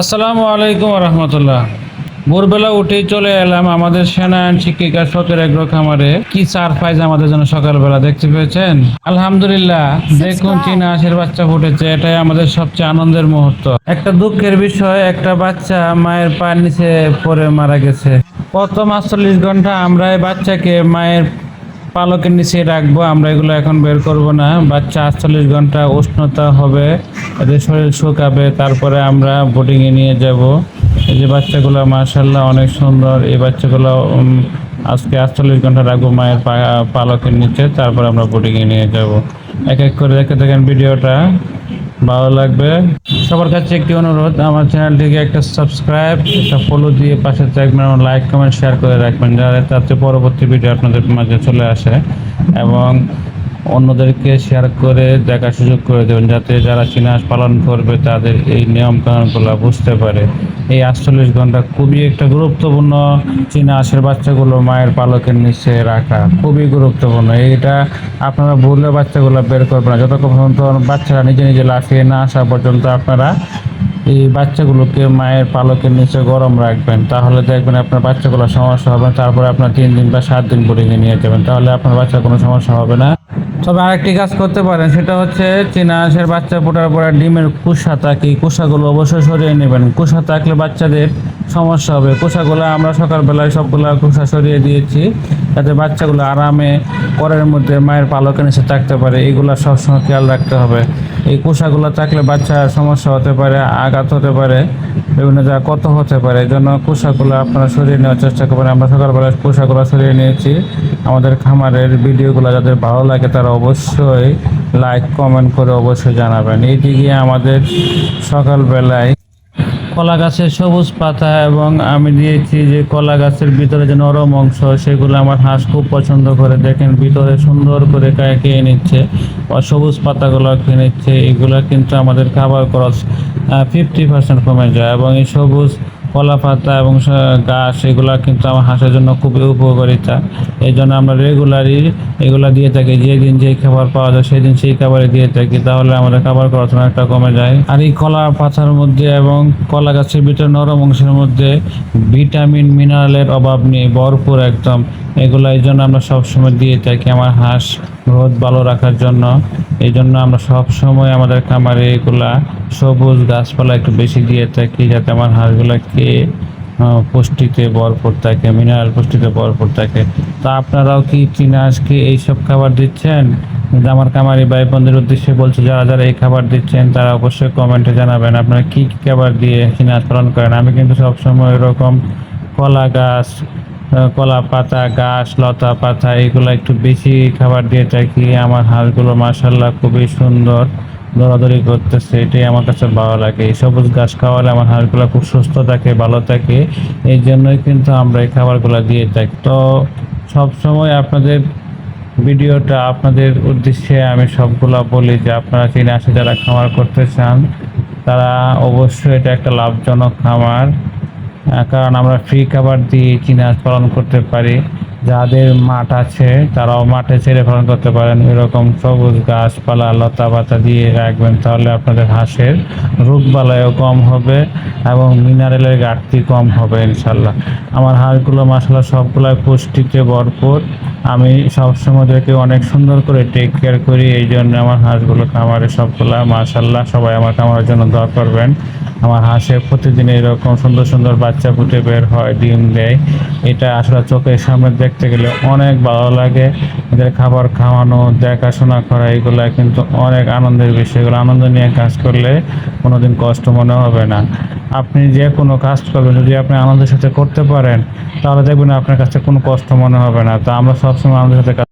আসসালামু আলাইকুম রহমতুল্লাহ ভোরবেলা উঠেই চলে এলাম আমাদের সেনায়ন শিক্ষিকা শখের এগ্রো খামারে। কি সারপ্রাইজ আমাদের জন্য সকালবেলা দেখতে পেয়েছেন? আলহামদুলিল্লাহ দেখুন চীনা হাঁসের বাচ্চা ফুটেছে এটাই আমাদের সবচেয়ে আনন্দের মুহূর্ত। একটা দুঃখের বিষয় একটা বাচ্চা মায়ের পায়ের নিচে পড়ে মারা গেছে। প্রথম আটচল্লিশ ঘণ্টা আমরা এই বাচ্চাকে মায়ের পালকের নিচে রাখব, আমরা এগুলো এখন বের করব না। বাচ্চা আটচল্লিশ ঘণ্টা উষ্ণতা হবে, এদের শরীর শুকাবে, তারপরে আমরা বোটিংয়ে নিয়ে যাব। এই যে বাচ্চাগুলো মার্শাল্লাহ অনেক সুন্দর। এই বাচ্চাগুলো আজকে আটচল্লিশ ঘণ্টা রাখব মায়ের পালকের নিচে, তারপরে আমরা বোটিংয়ে নিয়ে যাব। এক এক করে দেখে দেখেন ভিডিওটা। ভালো লাগবে। সবার কাছে একটি অনুরোধ, আমার চ্যানেলটিকে একটা সাবস্ক্রাইব একটা ফলো দিয়ে পাশে থাকবেন এবং লাইক কমেন্ট শেয়ার করে রাখবেন, যাতে পরবর্তী ভিডিও আপনাদের মাঝে চলে আসে। এবং অন্যদেরকে শেয়ার করে দেখার সুযোগ করে দেবেন যাতে যারা চীনাহাঁস পালন করবে তাদের এই নিয়ম কানুনগুলো বুঝতে পারে। এই আটচল্লিশ ঘণ্টা খুবই একটা গুরুত্বপূর্ণ চীনা হাঁসের বাচ্চাগুলো মায়ের পালকের নিচে রাখা খুবই গুরুত্বপূর্ণ। এইটা আপনারা ভুলে বাচ্চাগুলো বের করবেন না। যতক্ষণ পর্যন্ত বাচ্চারা নিজে নিজে লাফিয়ে না আসা পর্যন্ত আপনারা এই বাচ্চাগুলোকে মায়ের পালকের নিচে গরম রাখবেন। তাহলে দেখবেন আপনার বাচ্চাগুলো সমস্যা হবে না, তারপরে আপনার তিন দিন বা সাত দিন বোর্ডিংয়ে নিয়ে যাবেন। তাহলে আপনার বাচ্চার কোনো সমস্যা হবে না। তবে আরেকটি কাজ করতে পারেন, সেটা হচ্ছে চীনা হাঁসের বাচ্চা ফোটার পরে ডিমের কুষা থাকে কুষাগুলো অবশ্যই সরিয়ে নেবেন। কুষা থাকলে বাচ্চাদের সমস্যা হবে। কুষাগুলো আমরা সকালবেলায় সবগুলো কুষা সরিয়ে দিয়েছি, যাতে বাচ্চাগুলো আরামে পরের মধ্যে মায়ের পালকের নিচে থাকতে পারে, এগুলো সবসময় খেয়াল রাখতে হবে। এই কোষাগুলো থাকলে বাচ্চা সমস্যা হতে পারে, আঘাত হতে পারে, বিভিন্ন জায়গায় কত হতে পারে, এই জন্য কোষাগুলো আপনারা সরিয়ে নেওয়ার চেষ্টা করবেন। আমরা সকালবেলা কোষাগুলো সরিয়ে নিয়েছি। আমাদের খামারের ভিডিওগুলো যাদের ভালো লাগে তারা অবশ্যই লাইক কমেন্ট করে অবশ্যই জানাবেন। এইদিকে আমাদের সকালবেলায় কলা গাছের সবুজ পাতা এবং আমি দিয়েছি যে কলা গাছের ভিতরে যে নরম অংশ, সেগুলো আমার হাঁস খুব পছন্দ করে। দেখেন ভিতরে সুন্দর করে খেয়ে নিচ্ছে, বা সবুজ পাতাগুলো খেয়ে নিচ্ছে। এগুলো কিন্তু আমাদের খাবার খরচ ফিফটি পার্সেন্ট কমে যায় এবং এই সবুজ কলা পাতা এবং গাছ এগুলা কিন্তু আমার হাঁসের জন্য খুবই উপকারিতা এই জন্য আমরা রেগুলারই এগুলো দিয়ে থাকি। যেদিন যেই খাবার পাওয়া যায় সেদিন সেই খাবারে দিয়ে থাকি। তাহলে আমাদের খাবার খরচ অনেকটা কমে যায়। আর এই কলা পাতার মধ্যে এবং কলা গাছের ভিতরে নরম অংশের মধ্যে ভিটামিন, মিনারেলের অভাব নেই। ভরপুর একদম। এগুলা এই জন্য আমরা সবসময় দিয়ে থাকি আমার হাঁস গ্রোথ ভালো রাখার জন্য। এই জন্য আমরা সবসময় আমাদের খামারে এগুলা সবুজ গাছপালা একটু বেশি দিয়ে থাকি যাতে আমার হাঁসগুলাকে পুষ্টিতে ভরপুর থাকে মিনারেল পুষ্টিতে ভরপুর থাকে। তা আপনারাও কি চীনা হাঁসকে এইসব খাবার দিচ্ছেন? আমার খামারি ভাই বোনদের উদ্দেশ্যে বলছে, যারা যারা এই খাবার দিচ্ছেন তারা অবশ্যই কমেন্টে জানাবেন, আপনারা কি কী খাবার দিয়ে চীনা পালন করেন? আমি কিন্তু সবসময় এরকম কলা গাছ কলা পাতা গাছ লতা পাতা এগুলো একটু বেশি খাবার দিয়ে থাকি। আমার হাঁসগুলো মাসাল্লাহ খুবই সুন্দর দৌড়াদৌড়ি করতেছে, এটাই আমার কাছে ভালো লাগে। এই সবুজ ঘাস খাওয়ালে আমার হাঁসগুলো খুব সুস্থ থাকে, ভালো থাকে। এই জন্যই কিন্তু আমরা এই খাবারগুলো দিয়ে থাকি। তো সবসময় আপনাদের ভিডিওটা, আপনাদের উদ্দেশ্যে আমি সবগুলা বলি যে আপনারা চীনে আসে যারা খামার করতে চান, তারা অবশ্যই এটা একটা লাভজনক খামার। কারণ আমরা ফ্রি খাবার দিয়ে চীনা হাঁস পালন করতে পারি। যাদের মাঠ আছে, তারাও মাঠে ছেড়ে পালন করতে পারেন। এরকম সবুজ গাছপালা, লতা পাতা দিয়ে রাখবেন, তাহলে আপনাদের হাঁসের রোগ বালাইও কম হবে এবং মিনারেলের ঘাটতি কম হবে, ইনশাল্লাহ। আমার হাঁসগুলো মাসাল্লাহ সবগুলো পুষ্টিতে ভরপুর। আমি সবসময় ওদেরকে অনেক সুন্দর করে টেক কেয়ার করি, এই জন্য আমার হাঁসগুলো খামারে সবগুলা মাশাল্লাহ সবাই আমার খামারের জন্য দোয়া করবেন। আমার হাঁসের প্রতিদিন এরকম সুন্দর সুন্দর বাচ্চা ফুটে বের হয়, ডিম দেয়। এটা আসলে চোখের সামনে দেখতে গেলে অনেক ভালো লাগে। এদের খাবার খাওয়ানো, দেখাশোনা করা, এগুলো কিন্তু অনেক আনন্দের বিষয়। এগুলো আনন্দ নিয়ে কাজ করলে কোনোদিন কষ্ট মনে হবে না। আপনি যে কোনো কাজ করবেন, যদি আপনি আনন্দের সাথে করতে পারেন, তাহলে দেখবেন আপনার কাছে কোনো কষ্ট মনে হবে না। তা আমরা সবসময় আনন্দের সাথে